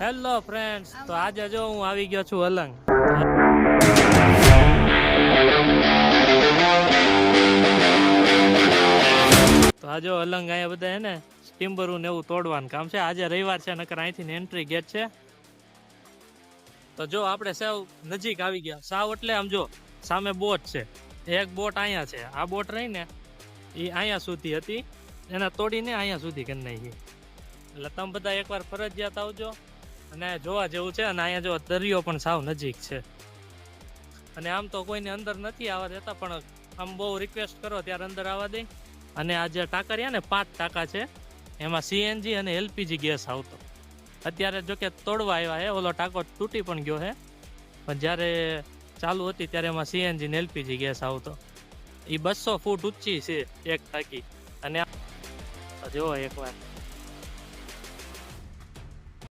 Hello friends તો આજે જો હું આવી ગયો છું અલંગ. તો આજે અલંગ અહીંયા બધા હે ને ટિમ્બરું ને એવું તોડવાનું કામ છે. આજે રવિવાર છે, નકર અહીંથી એન્ટ્રી ગેટ છે. તો જો આપણે સાવ નજીક આવી ગયા. સાવ એટલે આમ જો સામે બોટ છે. એક બોટ અહીંયા છે. આ બોટ રહી ને, એ અહીંયા સુધી હતી. એને તોડીને અહીંયા સુધી કરી નાખી. એટલે તમે બધા એકવાર ફરજિયાત આવજો. અને જોવા જેવું છે અને અહીંયા જો દરિયો પણ સાવ નજીક છે. અને આમ તો કોઈને અંદર નથી આવવા દેતા, પણ આમ બહુ રિક્વેસ્ટ કરો ત્યારે અંદર આવવા દે. અને આ જે ટાંકરિયા ને પાંચ ટાંકા છે, એમાં સીએનજી અને એલપીજી ગેસ આવતો. અત્યારે જો કે તોડવા આવ્યા છે ઓલો ટાંકો તૂટી પણ ગયો છે પણ જ્યારે ચાલુ હતી ત્યારે એમાં સીએનજી ને એલપીજી ગેસ આવતો. એ બસો ફૂટ ઊંચી છે એક ટાંકી. અને જુઓ એકવાર